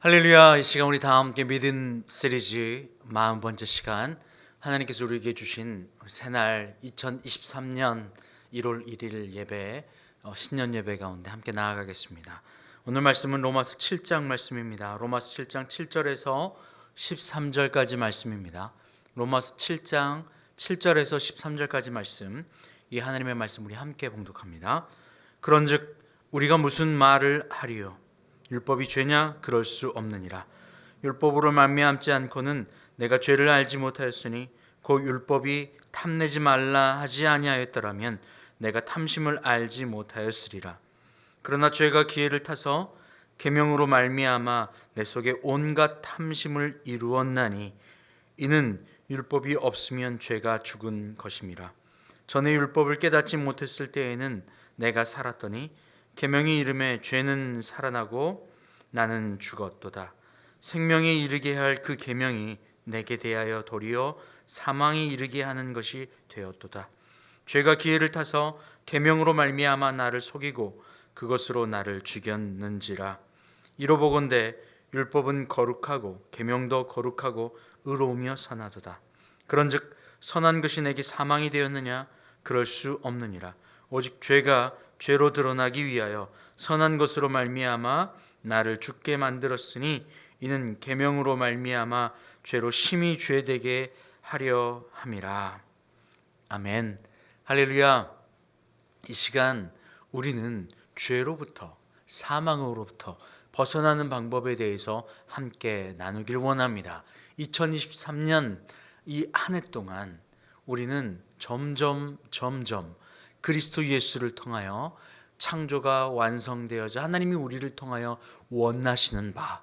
할렐루야. 이 시간 우리 다 함께 믿음 시리즈 마흔 번째 시간. 하나님께서 우리에게 주신 새날 2023년 1월 1일 예배 어, 신년 예배 가운데 함께 나아가겠습니다. 오늘 말씀은 로마서 7장 말씀입니다. 로마서 7장 7절에서 13절까지 말씀입니다. 로마서 7장 7절에서 13절까지 말씀. 이 하나님의 말씀 우리 함께 봉독합니다. 그런즉 우리가 무슨 말을 하리요 율법이 죄냐? 그럴 수 없느니라. 율법으로 말미암지 않고는 내가 죄를 알지 못하였으니 그 율법이 탐내지 말라 하지 아니하였더라면 내가 탐심을 알지 못하였으리라. 그러나 죄가 기회를 타서 계명으로 말미암아 내 속에 온갖 탐심을 이루었나니 이는 율법이 없으면 죄가 죽은 것임이라. 전에 율법을 깨닫지 못했을 때에는 내가 살았더니 계명이 이름에 죄는 살아나고 나는 죽었도다. 생명에 이르게 할 그 계명이 내게 대하여 도리어 사망에 이르게 하는 것이 되었도다. 죄가 기회를 타서 계명으로 말미암아 나를 속이고 그것으로 나를 죽였는지라. 이로 보건대 율법은 거룩하고 계명도 거룩하고 의로우며 선하도다. 그런즉 선한 것이 내게 사망이 되었느냐 그럴 수 없느니라. 오직 죄가 죄로 드러나기 위하여 선한 것으로 말미암아 나를 죽게 만들었으니 이는 계명으로 말미암아 죄로 심히 죄되게 하려 함이라. 아멘. 할렐루야. 이 시간 우리는 죄로부터 사망으로부터 벗어나는 방법에 대해서 함께 나누길 원합니다. 2023년 이 한 해 동안 우리는 점점 점점 그리스도 예수를 통하여 창조가 완성되어져 하나님이 우리를 통하여 원하시는 바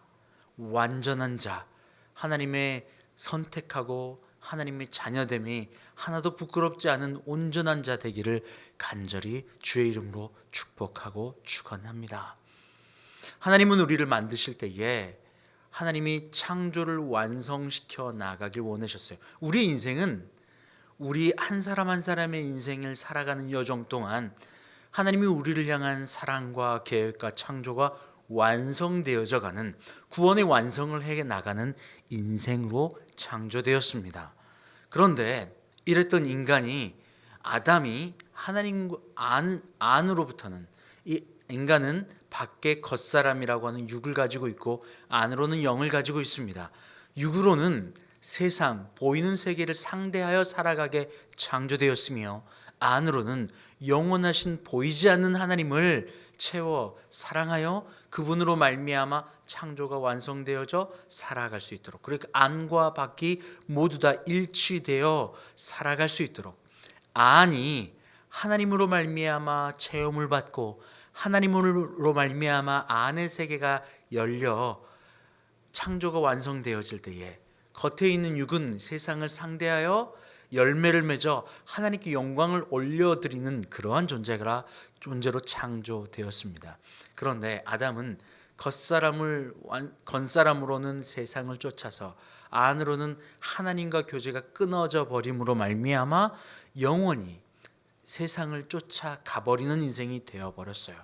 완전한 자 하나님의 선택하고 하나님의 자녀됨이 하나도 부끄럽지 않은 온전한 자 되기를 간절히 주의 이름으로 축복하고 축원합니다. 하나님은 우리를 만드실 때에 하나님이 창조를 완성시켜 나가길 원하셨어요. 우리의 인생은 우리 한 사람 한 사람의 인생을 살아가는 여정 동안 하나님이 우리를 향한 사랑과 계획과 창조가 완성되어져 가는 구원의 완성을 해 나가는 인생으로 창조되었습니다. 그런데 이랬던 인간이 아담이 하나님 안, 안으로부터는 이 인간은 밖에 겉사람이라고 하는 육을 가지고 있고 안으로는 영을 가지고 있습니다. 육으로는 세상 보이는 세계를 상대하여 살아가게 창조되었으며 안으로는 영원하신 보이지 않는 하나님을 채워 사랑하여 그분으로 말미암아 창조가 완성되어져 살아갈 수 있도록 그러니까 안과 밖이 모두 다 일치되어 살아갈 수 있도록. 안이 하나님으로 말미암아 체험을 받고 하나님으로 말미암아 안의 세계가 열려 창조가 완성되어질 때에 겉에 있는 육은 세상을 상대하여 열매를 맺어 하나님께 영광을 올려드리는 그러한 존재가 존재로 창조되었습니다. 그런데 아담은 겉사람을 겉사람으로는 세상을 쫓아서 안으로는 하나님과 교제가 끊어져 버림으로 말미암아 영원히 세상을 쫓아 가 버리는 인생이 되어 버렸어요.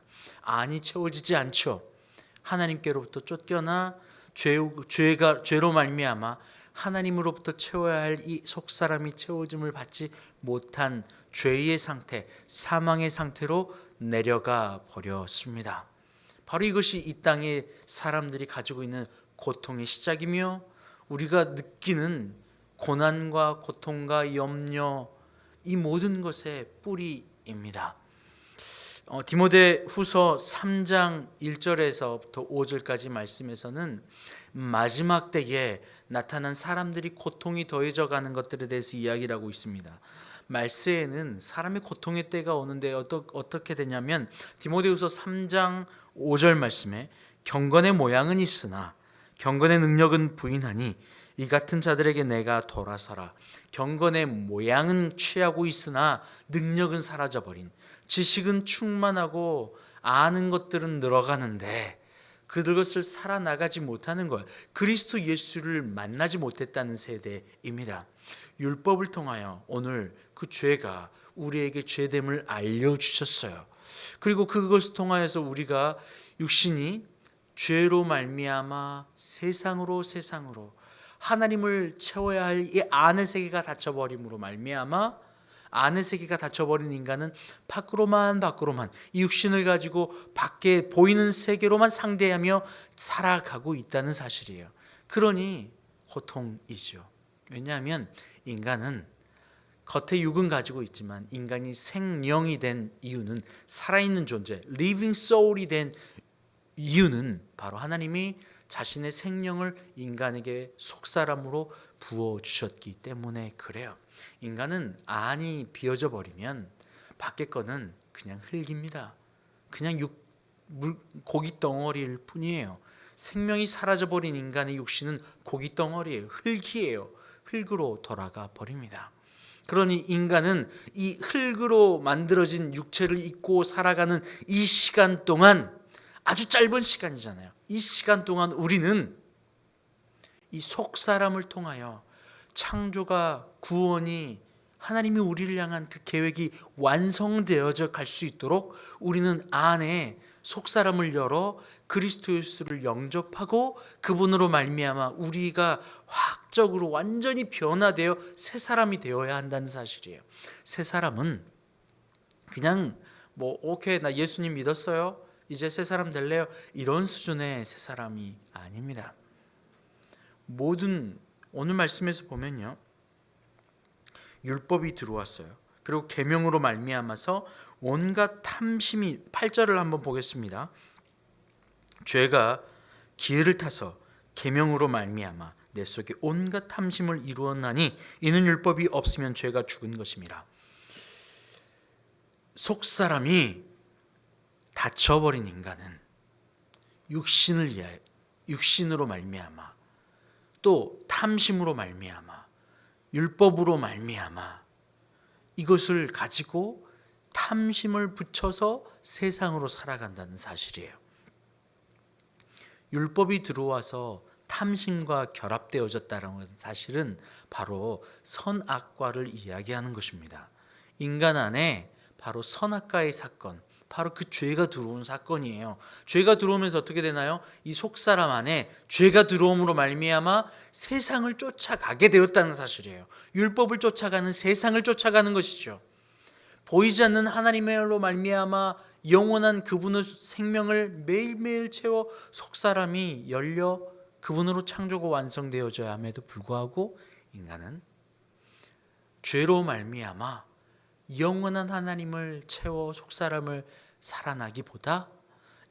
안이 채워지지 않죠. 하나님께로부터 쫓겨나 죄, 죄가 죄로 말미암아 하나님으로부터 채워야 할 이 속사람이 채워짐을 받지 못한 죄의 상태, 사망의 상태로 내려가 버렸습니다. 바로 이것이 이 땅의 사람들이 가지고 있는 고통의 시작이며 우리가 느끼는 고난과 고통과 염려 이 모든 것의 뿌리입니다. 어, 디모데 후서 3장 1절에서부터 5절까지 말씀에서는 마지막 때에 나타난 사람들이 고통이 더해져 가는 것들에 대해서 이야기를 하고 있습니다. 말세에는 사람의 고통의 때가 오는데 어떻게 되냐면 디모데후서 3장 5절 말씀에 경건의 모양은 있으나 경건의 능력은 부인하니 이 같은 자들에게 내가 돌아서라. 경건의 모양은 취하고 있으나 능력은 사라져버린 지식은 충만하고 아는 것들은 늘어가는데 그것을 살아나가지 못하는 것, 그리스도 예수를 만나지 못했다는 세대입니다. 율법을 통하여 오늘 그 죄가 우리에게 죄됨을 알려주셨어요. 그리고 그것을 통하여서 우리가 육신이 죄로 말미암아 세상으로 세상으로 하나님을 채워야 할 이 안의 세계가 닫혀버림으로 말미암아 안의 세계가 닫혀버린 인간은 밖으로만 밖으로만 이 육신을 가지고 밖에 보이는 세계로만 상대하며 살아가고 있다는 사실이에요. 그러니 고통이죠. 왜냐하면 인간은 겉에 육은 가지고 있지만 인간이 생령이 된 이유는 살아있는 존재, living soul이 된 이유는 바로 하나님이 자신의 생명을 인간에게 속사람으로 부어 주셨기 때문에 그래요. 인간은 안이 비어져 버리면 밖에 거는 그냥 흙입니다. 그냥 육 물, 고기 덩어리일 뿐이에요. 생명이 사라져 버린 인간의 육신은 고기 덩어리예요. 흙이에요. 흙으로 돌아가 버립니다. 그러니 인간은 이 흙으로 만들어진 육체를 입고 살아가는 이 시간 동안 아주 짧은 시간이잖아요. 이 시간 동안 우리는 이 속 사람을 통하여 창조가 구원이 하나님이 우리를 향한 그 계획이 완성되어져 갈 수 있도록 우리는 안에 속사람을 열어 그리스도 예수를 영접하고 그분으로 말미암아 우리가 확적으로 완전히 변화되어 새 사람이 되어야 한다는 사실이에요. 새 사람은 그냥 뭐 오케이 나 예수님 믿었어요. 이제 새 사람 될래요. 이런 수준의 새 사람이 아닙니다. 모든 오늘 말씀에서 보면요. 율법이 들어왔어요. 그리고 계명으로 말미암아서 온갖 탐심이 8절을 한번 보겠습니다. 죄가 기회를 타서 계명으로 말미암아 내 속에 온갖 탐심을 이루었나니 이는 율법이 없으면 죄가 죽은 것입니다. 속 사람이 다쳐버린 인간은 육신을 위하여 육신으로 말미암아 또 탐심으로 말미암아 율법으로 말미암아 이것을 가지고 탐심을 붙여서 세상으로 살아간다는 사실이에요. 율법이 들어와서 탐심과 결합되어졌다는 것은 사실은 바로 선악과를 이야기하는 것입니다. 인간 안에 바로 선악과의 사건, 바로 그 죄가 들어온 사건이에요. 죄가 들어오면서 어떻게 되나요? 이 속사람 안에 죄가 들어옴으로 말미암아 세상을 쫓아가게 되었다는 사실이에요. 율법을 쫓아가는 세상을 쫓아가는 것이죠. 보이지 않는 하나님의로 말미암아 영원한 그분의 생명을 매일매일 채워 속사람이 열려 그분으로 창조가 완성되어져야 함에도 불구하고 인간은 죄로 말미암아 영원한 하나님을 채워 속사람을 살아나기보다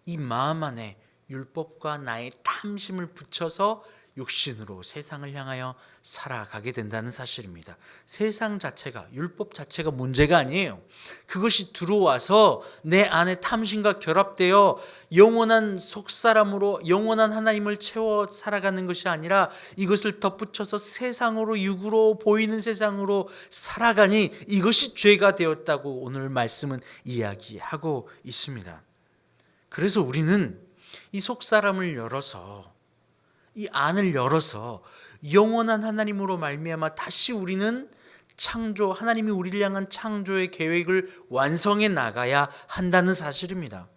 이 마음 안에 율법과 나의 탐심을 붙여서 육신으로 세상을 향하여 살아가게 된다는 사실입니다. 세상 자체가 율법 자체가 문제가 아니에요. 그것이 들어와서 내 안에 탐심과 결합되어 영원한 속사람으로 영원한 하나님을 채워 살아가는 것이 아니라 이것을 덧붙여서 세상으로 육으로 보이는 세상으로 살아가니 이것이 죄가 되었다고 오늘 말씀은 이야기하고 있습니다. 그래서 우리는 이 속사람을 열어서 이 안을 열어서 영원한 하나님으로 말미암아 다시 우리는 창조 하나님이 우리를 향한 창조의 계획을 완성해 나가야 한다는 사실입니다.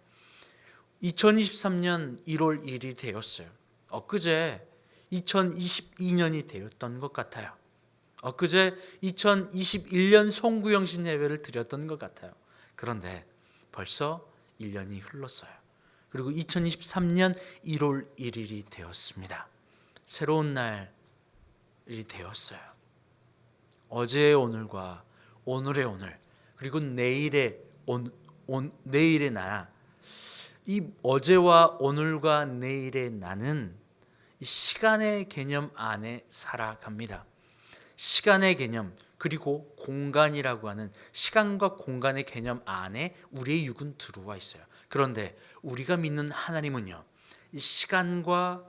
2023년 1월 1일이 되었어요. 엊그제 2022년이 되었던 것 같아요. 엊그제 2021년 송구영신 예배를 드렸던 것 같아요. 그런데 벌써 1년이 흘렀어요. 그리고 2023년 1월 1일이 되었습니다. 새로운 날이 되었어요. 어제의 오늘과 오늘의 오늘 그리고 내일의 온, 온 내일의 나. 이 어제와 오늘과 내일의 나는 시간의 개념 안에 살아갑니다. 시간의 개념 그리고 공간이라고 하는 시간과 공간의 개념 안에 우리의 육은 들어와 있어요. 그런데 우리가 믿는 하나님은요, 이 시간과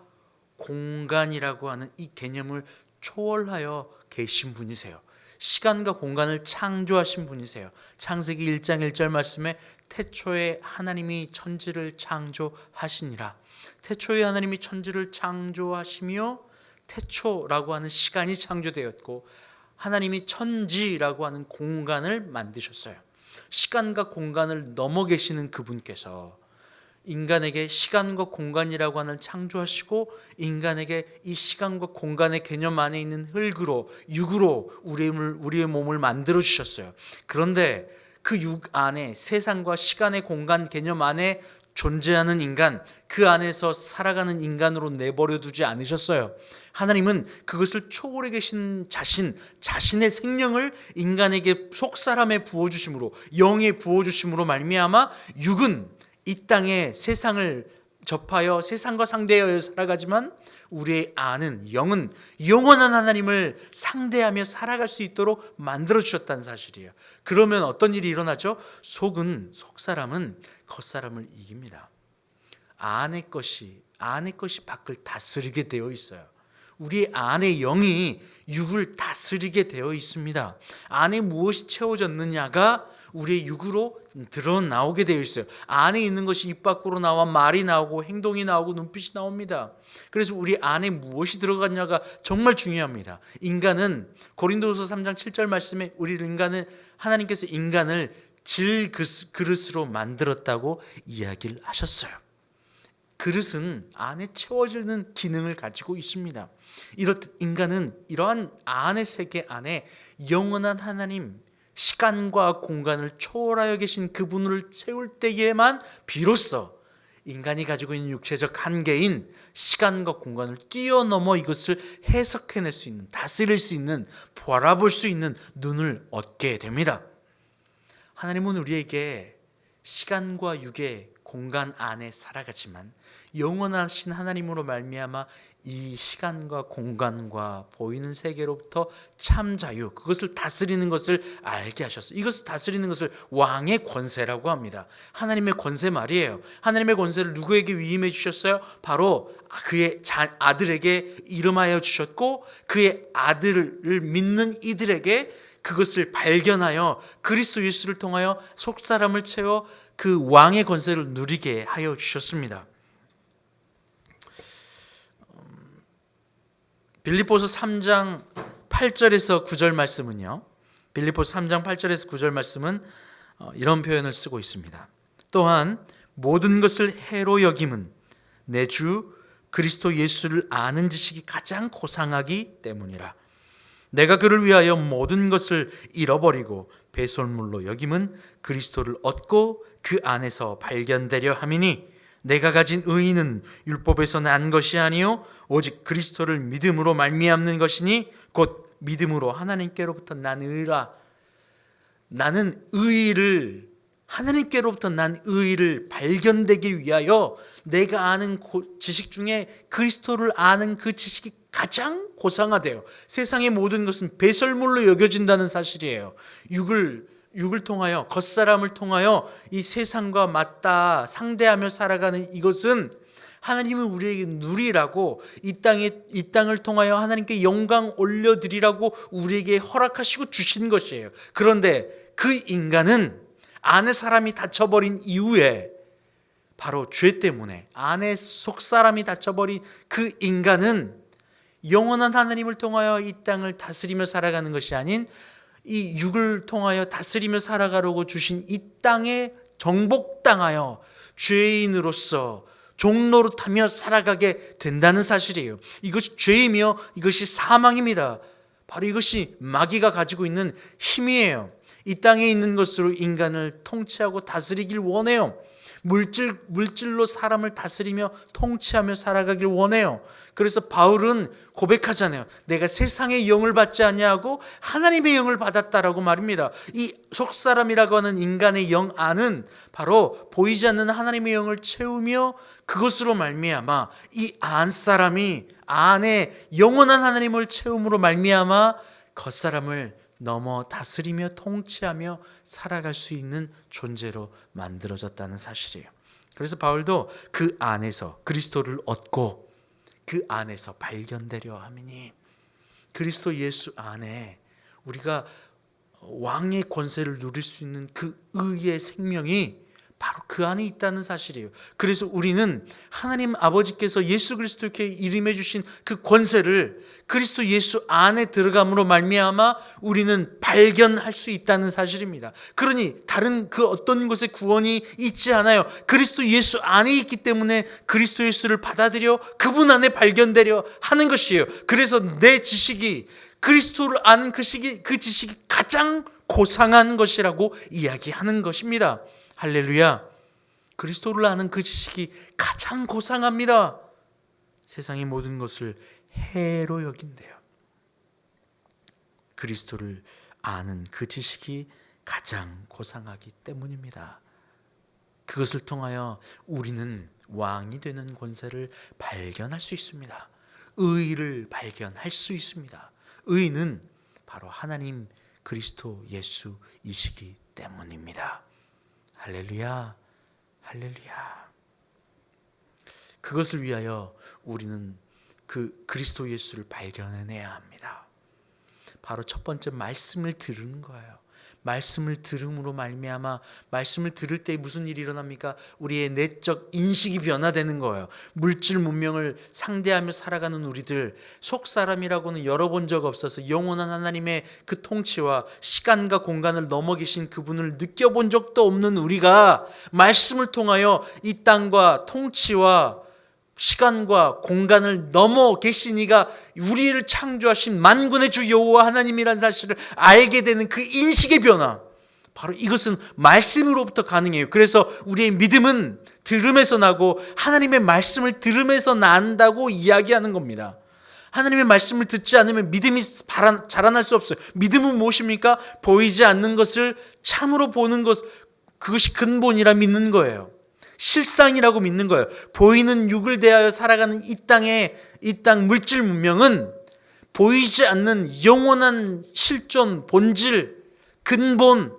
공간이라고 하는 이 개념을 초월하여 계신 분이세요. 시간과 공간을 창조하신 분이세요. 창세기 1장 1절 말씀에 태초에 하나님이 천지를 창조하시니라. 태초에 하나님이 천지를 창조하시며 태초라고 하는 시간이 창조되었고 하나님이 천지라고 하는 공간을 만드셨어요. 시간과 공간을 넘어 계시는 그분께서 인간에게 시간과 공간이라고 하는 창조하시고 인간에게 이 시간과 공간의 개념 안에 있는 흙으로 육으로 우리의, 우리의 몸을 만들어 주셨어요. 그런데 그 육 안에 세상과 시간의 공간 개념 안에 존재하는 인간, 그 안에서 살아가는 인간으로 내버려 두지 않으셨어요. 하나님은 그것을 초월해 계신 자신, 자신의 생명을 인간에게 속사람에 부어 주심으로 영에 부어 주심으로 말미암아 육은 이 땅에 세상을 접하여 세상과 상대하여 살아가지만 우리의 아는 영은 영원한 하나님을 상대하며 살아갈 수 있도록 만들어 주셨다는 사실이에요. 그러면 어떤 일이 일어나죠? 속은 속 사람은 겉 사람을 이깁니다. 안의 것이 안의 것이 밖을 다스리게 되어 있어요. 우리 안의 영이 육을 다스리게 되어 있습니다. 안에 무엇이 채워졌느냐가 우리의 육으로 드러나오게 되어 있어요. 안에 있는 것이 입 밖으로 나와 말이 나오고 행동이 나오고 눈빛이 나옵니다. 그래서 우리 안에 무엇이 들어갔냐가 정말 중요합니다. 인간은 고린도서 3장 7절 말씀에 우리 인간은 하나님께서 인간을 질 그릇으로 만들었다고 이야기를 하셨어요. 그릇은 안에 채워지는 기능을 가지고 있습니다. 이렇듯 인간은 이러한 안의 세계 안에 영원한 하나님, 시간과 공간을 초월하여 계신 그분을 채울 때에만 비로소 인간이 가지고 있는 육체적 한계인 시간과 공간을 뛰어넘어 이것을 해석해낼 수 있는, 다스릴 수 있는, 바라볼 수 있는 눈을 얻게 됩니다. 하나님은 우리에게 시간과 육의 공간 안에 살아가지만 영원하신 하나님으로 말미암아 이 시간과 공간과 보이는 세계로부터 참 자유 그것을 다스리는 것을 알게 하셨어요. 이것을 다스리는 것을 왕의 권세라고 합니다. 하나님의 권세 말이에요. 하나님의 권세를 누구에게 위임해 주셨어요? 바로 그의 아들에게 이름하여 주셨고 그의 아들을 믿는 이들에게 그것을 발견하여 그리스도 예수를 통하여 속사람을 채워 그 왕의 권세를 누리게 하여 주셨습니다. 빌립보서 3장 8절에서 9절 말씀은요. 빌립보서 3장 8절에서 9절 말씀은 어, 이런 표현을 쓰고 있습니다. 또한 모든 것을 해로 여김은 내 주 그리스도 예수를 아는 지식이 가장 고상하기 때문이라. 내가 그를 위하여 모든 것을 잃어버리고 배설물로 여김은 그리스도를 얻고 그 안에서 발견되려 함이니 내가 가진 의인은 율법에서 난 것이 아니요 오직 그리스도를 믿음으로 말미암는 것이니 곧 믿음으로 하나님께로부터 난 의라. 나는 의를 하나님께로부터 난 의를 발견되기 위하여 내가 아는 지식 중에 그리스도를 아는 그 지식이 가장 고상하대요. 세상의 모든 것은 배설물로 여겨진다는 사실이에요. 육을 육을 통하여 겉사람을 통하여 이 세상과 맞다 상대하며 살아가는 이것은 하나님은 우리에게 누리라고 이 땅에 이 땅을 통하여 하나님께 영광 올려 드리라고 우리에게 허락하시고 주신 것이에요. 그런데 그 인간은 안에 사람이 다쳐버린 이후에 바로 죄 때문에 안에 속 사람이 다쳐버린 그 인간은 영원한 하나님을 통하여 이 땅을 다스리며 살아가는 것이 아닌 이 육을 통하여 다스리며 살아가려고 주신 이 땅에 정복당하여 죄인으로서 종로로 타며 살아가게 된다는 사실이에요. 이것이 죄이며 이것이 사망입니다. 바로 이것이 마귀가 가지고 있는 힘이에요. 이 땅에 있는 것으로 인간을 통치하고 다스리길 원해요. 물질 물질로 사람을 다스리며 통치하며 살아가길 원해요. 그래서 바울은 고백하잖아요. 내가 세상의 영을 받지 않냐고 하나님의 영을 받았다라고 말입니다. 이 속사람이라고 하는 인간의 영 안은 바로 보이지 않는 하나님의 영을 채우며 그것으로 말미암아 이 안 사람이 안에 영원한 하나님을 채움으로 말미암아 겉사람을 넘어 다스리며 통치하며 살아갈 수 있는 존재로 만들어졌다는 사실이에요. 그래서 바울도 그 안에서 그리스도를 얻고 그 안에서 발견되려 함이니 그리스도 예수 안에 우리가 왕의 권세를 누릴 수 있는 그 의의 생명이 바로 그 안에 있다는 사실이에요. 그래서 우리는 하나님 아버지께서 예수 그리스도께 이름해 주신 그 권세를 그리스도 예수 안에 들어감으로 말미암아 우리는 발견할 수 있다는 사실입니다. 그러니 다른 그 어떤 곳에 구원이 있지 않아요. 그리스도 예수 안에 있기 때문에 그리스도 예수를 받아들여 그분 안에 발견되려 하는 것이에요. 그래서 내 지식이 그리스도를 아는 그그 지식이 가장 고상한 것이라고 이야기하는 것입니다. 할렐루야. 그리스도를 아는 그 지식이 가장 고상합니다. 세상의 모든 것을 해로 여긴대요. 그리스도를 아는 그 지식이 가장 고상하기 때문입니다. 그것을 통하여 우리는 왕이 되는 권세를 발견할 수 있습니다. 의를 발견할 수 있습니다. 의는 바로 하나님 그리스도 예수이시기 때문입니다. 할렐루야, 할렐루야. 그것을 위하여 우리는 그 그리스도 예수를 발견해내야 합니다. 바로 첫 번째 말씀을 들은 거예요. 말씀을 들음으로 말미암아 말씀을 들을 때 무슨 일이 일어납니까? 우리의 내적 인식이 변화되는 거예요. 물질 문명을 상대하며 살아가는 우리들 속 사람이라고는 열어본 적 없어서 영원한 하나님의 그 통치와 시간과 공간을 넘어 계신 그분을 느껴본 적도 없는 우리가 말씀을 통하여 이 땅과 통치와 시간과 공간을 넘어 계신 이가 우리를 창조하신 만군의 주 여호와 하나님이란 사실을 알게 되는 그 인식의 변화. 바로 이것은 말씀으로부터 가능해요. 그래서 우리의 믿음은 들음에서 나고 하나님의 말씀을 들음에서 난다고 이야기하는 겁니다. 하나님의 말씀을 듣지 않으면 믿음이 자라날 수 없어요. 믿음은 무엇입니까? 보이지 않는 것을 참으로 보는 것, 그것이 근본이라 믿는 거예요. 실상이라고 믿는 거예요. 보이는 육을 대하여 살아가는 이 땅의 이 땅 물질 문명은 보이지 않는 영원한 실존, 본질, 근본,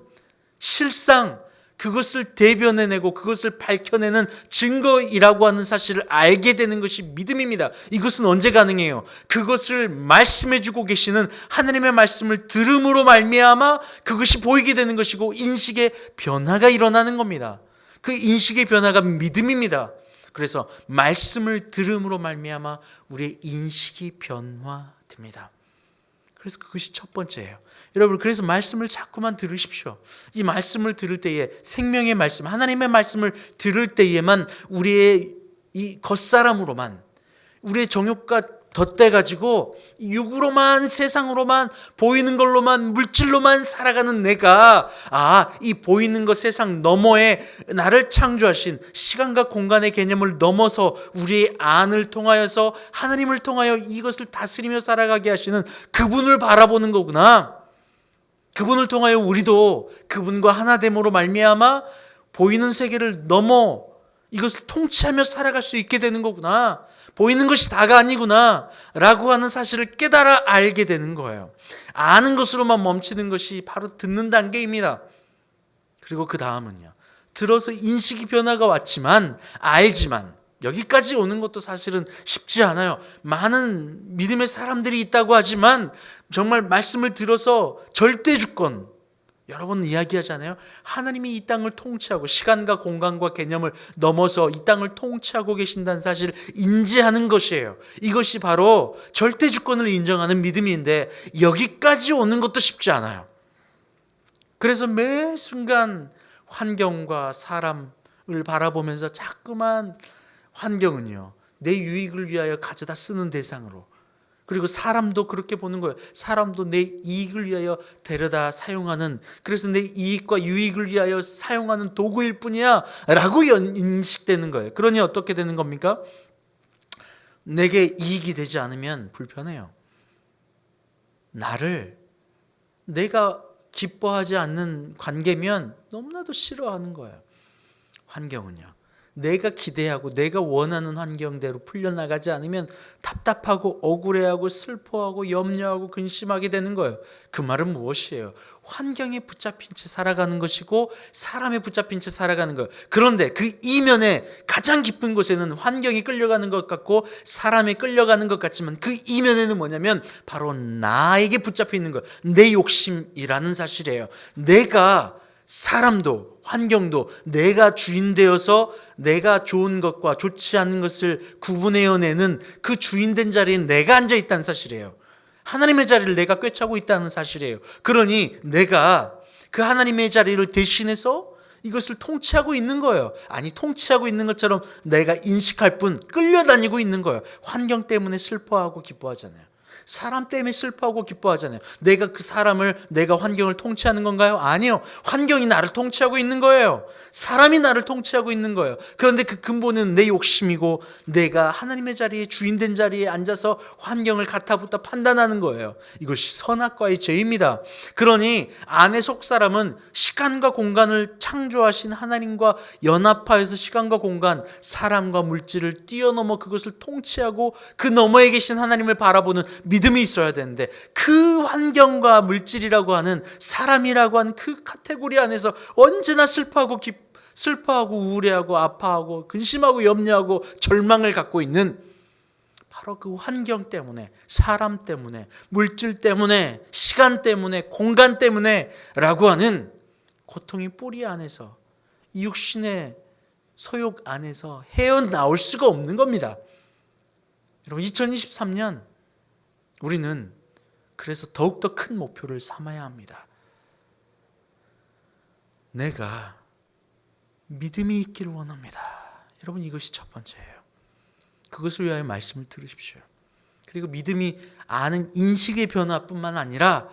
실상 그것을 대변해내고 그것을 밝혀내는 증거이라고 하는 사실을 알게 되는 것이 믿음입니다. 이것은 언제 가능해요? 그것을 말씀해주고 계시는 하나님의 말씀을 들음으로 말미암아 그것이 보이게 되는 것이고 인식의 변화가 일어나는 겁니다. 그 인식의 변화가 믿음입니다. 그래서 말씀을 들음으로 말미암아 우리의 인식이 변화됩니다. 그래서 그것이 첫 번째예요. 여러분 그래서 말씀을 자꾸만 들으십시오. 이 말씀을 들을 때에 생명의 말씀, 하나님의 말씀을 들을 때에만 우리의 이 겉사람으로만 우리의 정욕과 덧대 가지고 육으로만 세상으로만 보이는 걸로만 물질로만 살아가는 내가 아 이 보이는 것 세상 너머에 나를 창조하신 시간과 공간의 개념을 넘어서 우리의 안을 통하여서 하나님을 통하여 이것을 다스리며 살아가게 하시는 그분을 바라보는 거구나. 그분을 통하여 우리도 그분과 하나 됨으로 말미암아 보이는 세계를 넘어 이것을 통치하며 살아갈 수 있게 되는 거구나. 보이는 것이 다가 아니구나. 라고 하는 사실을 깨달아 알게 되는 거예요. 아는 것으로만 멈추는 것이 바로 듣는 단계입니다. 그리고 그 다음은요. 들어서 인식이 변화가 왔지만, 알지만, 여기까지 오는 것도 사실은 쉽지 않아요. 많은 믿음의 사람들이 있다고 하지만, 정말 말씀을 들어서 절대 주권, 여러 번 이야기하잖아요. 하나님이 이 땅을 통치하고 시간과 공간과 개념을 넘어서 이 땅을 통치하고 계신다는 사실을 인지하는 것이에요. 이것이 바로 절대 주권을 인정하는 믿음인데 여기까지 오는 것도 쉽지 않아요. 그래서 매 순간 환경과 사람을 바라보면서 자꾸만 환경은요. 내 유익을 위하여 가져다 쓰는 대상으로 그리고 사람도 그렇게 보는 거예요. 사람도 내 이익을 위하여 데려다 사용하는 그래서 내 이익과 유익을 위하여 사용하는 도구일 뿐이야 라고 인식되는 거예요. 그러니 어떻게 되는 겁니까? 내게 이익이 되지 않으면 불편해요. 나를 내가 기뻐하지 않는 관계면 너무나도 싫어하는 거예요. 환경은요. 내가 기대하고 내가 원하는 환경대로 풀려나가지 않으면 답답하고 억울해하고 슬퍼하고 염려하고 근심하게 되는 거예요. 그 말은 무엇이에요? 환경에 붙잡힌 채 살아가는 것이고 사람에 붙잡힌 채 살아가는 거예요. 그런데 그 이면에 가장 깊은 곳에는 환경이 끌려가는 것 같고 사람에 끌려가는 것 같지만 그 이면에는 뭐냐면 바로 나에게 붙잡혀 있는 거예요. 내 욕심이라는 사실이에요. 내가 사람도 환경도 내가 주인 되어서 내가 좋은 것과 좋지 않은 것을 구분해내는 그 주인 된 자리에 내가 앉아 있다는 사실이에요. 하나님의 자리를 내가 꿰차고 있다는 사실이에요. 그러니 내가 그 하나님의 자리를 대신해서 이것을 통치하고 있는 거예요. 아니, 통치하고 있는 것처럼 내가 인식할 뿐 끌려다니고 있는 거예요. 환경 때문에 슬퍼하고 기뻐하잖아요. 사람 때문에 슬퍼하고 기뻐하잖아요. 내가 그 사람을, 내가 환경을 통치하는 건가요? 아니요. 환경이 나를 통치하고 있는 거예요. 사람이 나를 통치하고 있는 거예요. 그런데 그 근본은 내 욕심이고 내가 하나님의 자리에 주인된 자리에 앉아서 환경을 가타부타 판단하는 거예요. 이것이 선악과의 죄입니다. 그러니 안에 속 사람은 시간과 공간을 창조하신 하나님과 연합하여서 시간과 공간, 사람과 물질을 뛰어넘어 그것을 통치하고 그 너머에 계신 하나님을 바라보는 믿음이 있어야 되는데 그 환경과 물질이라고 하는 사람이라고 하는 그 카테고리 안에서 언제나 슬퍼하고 기, 슬퍼하고 우울해하고 아파하고 근심하고 염려하고 절망을 갖고 있는 바로 그 환경 때문에 사람 때문에 물질 때문에 시간 때문에 공간 때문에라고 하는 고통이 뿌리 안에서 이 육신의 소욕 안에서 헤어나올 수가 없는 겁니다. 여러분 2023년 우리는 그래서 더욱더 큰 목표를 삼아야 합니다. 내가 믿음이 있기를 원합니다. 여러분 이것이 첫 번째예요. 그것을 위하여 말씀을 들으십시오. 그리고 믿음이 아는 인식의 변화뿐만 아니라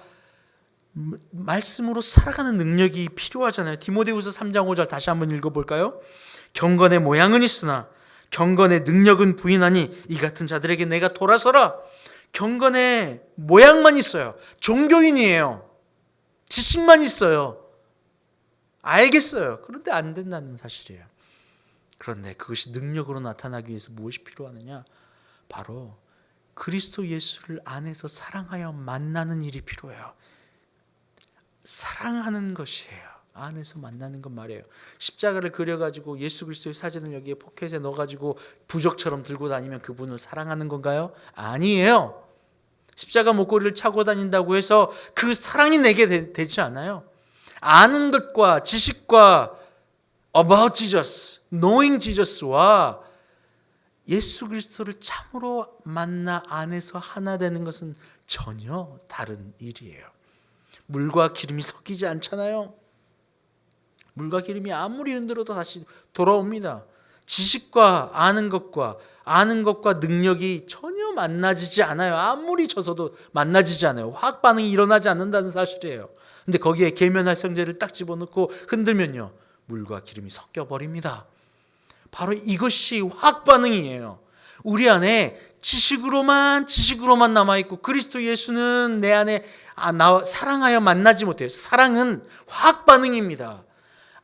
말씀으로 살아가는 능력이 필요하잖아요. 디모데후서 3장 5절 다시 한번 읽어 볼까요? 경건의 모양은 있으나 경건의 능력은 부인하니 이 같은 자들에게 내가 돌아서라. 경건의 모양만 있어요. 종교인이에요. 지식만 있어요. 알겠어요. 그런데 안 된다는 사실이에요. 그런데 그것이 능력으로 나타나기 위해서 무엇이 필요하느냐? 바로 그리스도 예수를 안에서 사랑하여 만나는 일이 필요해요. 사랑하는 것이에요. 안에서 만나는 것 말이에요. 십자가를 그려가지고 예수 그리스도의 사진을 여기에 포켓에 넣어가지고 부적처럼 들고 다니면 그분을 사랑하는 건가요? 아니에요. 십자가 목걸이를 차고 다닌다고 해서 그 사랑이 내게 되, 지 않아요. 아는 것과 지식과 about Jesus, knowing Jesus와 예수 그리스도를 참으로 만나 안에서 하나 되는 것은 전혀 다른 일이에요. 물과 기름이 섞이지 않잖아요. 물과 기름이 아무리 흔들어도 다시 돌아옵니다. 지식과 아는 것과 아는 것과 능력이 전혀 만나지지 않아요. 아무리 져서도 만나지지 않아요. 화학 반응이 일어나지 않는다는 사실이에요. 근데 거기에 계면활성제를 딱 집어넣고 흔들면요. 물과 기름이 섞여 버립니다. 바로 이것이 화학 반응이에요. 우리 안에 지식으로만 지식으로만 남아 있고 그리스도 예수는 내 안에 아, 나 사랑하여 만나지 못해요. 사랑은 화학 반응입니다.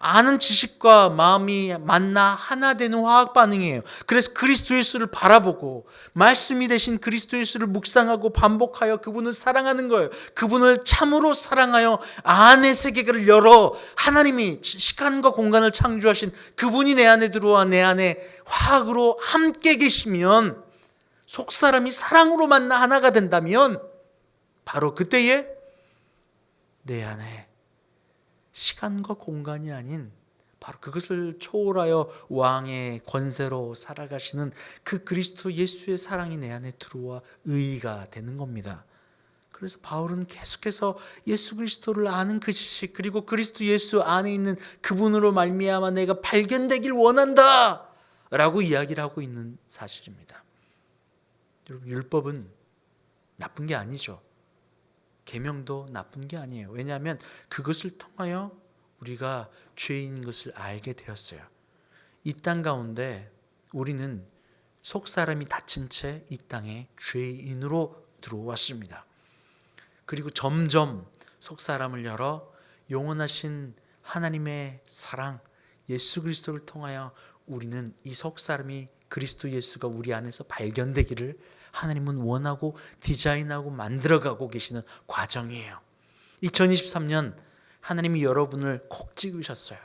아는 지식과 마음이 만나 하나 되는 화학 반응이에요. 그래서 그리스도 예수를 바라보고 말씀이 되신 그리스도 예수를 묵상하고 반복하여 그분을 사랑하는 거예요. 그분을 참으로 사랑하여 안의 세계를 열어 하나님이 시간과 공간을 창조하신 그분이 내 안에 들어와 내 안에 화학으로 함께 계시면 속 사람이 사랑으로 만나 하나가 된다면 바로 그때에 내 안에 시간과 공간이 아닌 바로 그것을 초월하여 왕의 권세로 살아가시는 그 그리스도 예수의 사랑이 내 안에 들어와 의가 되는 겁니다. 그래서 바울은 계속해서 예수 그리스도를 아는 그 지식 그리고 그리스도 예수 안에 있는 그분으로 말미암아 내가 발견되길 원한다 라고 이야기를 하고 있는 사실입니다. 여러분 율법은 나쁜 게 아니죠. 계명도 나쁜 게 아니에요. 왜냐하면 그것을 통하여 우리가 죄인 것을 알게 되었어요. 이 땅 가운데 우리는 속 사람이 다친 채 이 땅에 죄인으로 들어왔습니다. 그리고 점점 속 사람을 열어 영원하신 하나님의 사랑 예수 그리스도를 통하여 우리는 이 속 사람이 그리스도 예수가 우리 안에서 발견되기를 하나님은 원하고 디자인하고 만들어가고 계시는 과정이에요. 2023년 하나님이 여러분을 콕 찍으셨어요.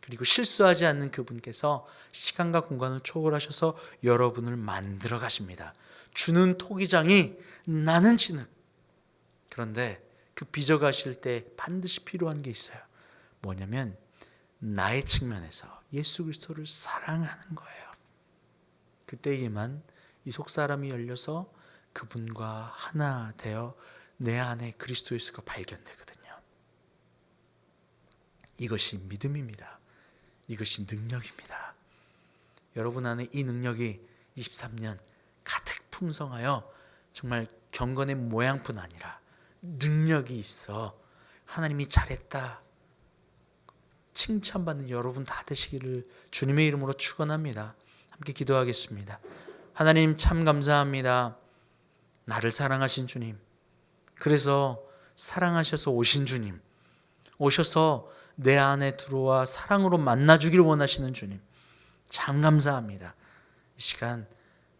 그리고 실수하지 않는 그분께서 시간과 공간을 초월하셔서 여러분을 만들어 가십니다. 주는 토기장이 나는 진흙. 그런데 그 빚어 가실 때 반드시 필요한 게 있어요. 뭐냐면 나의 측면에서 예수 그리스도를 사랑하는 거예요. 그때에만 이 속사람이 열려서 그분과 하나 되어 내 안에 그리스도 예수가 발견되거든요. 이것이 믿음입니다. 이것이 능력입니다. 여러분 안에 이 능력이 23년 가득 풍성하여 정말 경건의 모양뿐 아니라 능력이 있어 하나님이 잘했다 칭찬받는 여러분 다 되시기를 주님의 이름으로 축원합니다. 함께 기도하겠습니다. 하나님 참 감사합니다. 나를 사랑하신 주님. 그래서 사랑하셔서 오신 주님. 오셔서 내 안에 들어와 사랑으로 만나 주길 원하시는 주님. 참 감사합니다. 이 시간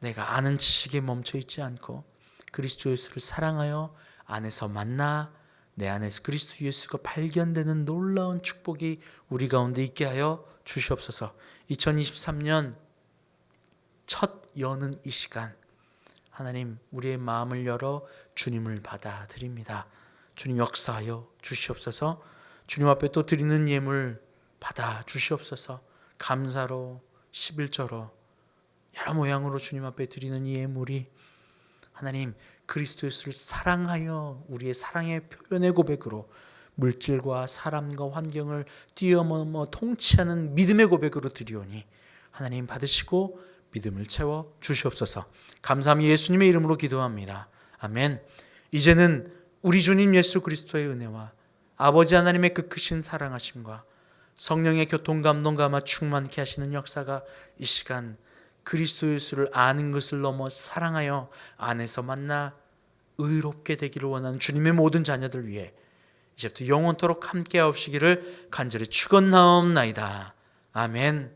내가 아는 지식에 멈춰 있지 않고 그리스도 예수를 사랑하여 안에서 만나 내 안에서 그리스도 예수가 발견되는 놀라운 축복이 우리 가운데 있게 하여 주시옵소서. 2023년 첫 여는 이 시간 하나님 우리의 마음을 열어 주님을 받아들입니다. 주님 역사하여 주시옵소서. 주님 앞에 또 드리는 예물 받아 주시옵소서. 감사로 11조로 여러 모양으로 주님 앞에 드리는 이 예물이 하나님 그리스도 예수를 사랑하여 우리의 사랑의 표현의 고백으로 물질과 사람과 환경을 뛰어넘어 통치하는 믿음의 고백으로 드리오니 하나님 받으시고 믿음을 채워 주시옵소서. 감사함이 예수님의 이름으로 기도합니다. 아멘. 이제는 우리 주님 예수 그리스도의 은혜와 아버지 하나님의 그 크신 사랑하심과 성령의 교통 감동 감화 충만케 하시는 역사가 이 시간 그리스도 예수를 아는 것을 넘어 사랑하여 안에서 만나 의롭게 되기를 원하는 주님의 모든 자녀들 위해 이제부터 영원토록 함께 하옵시기를 간절히 축원나옵나이다. 아멘.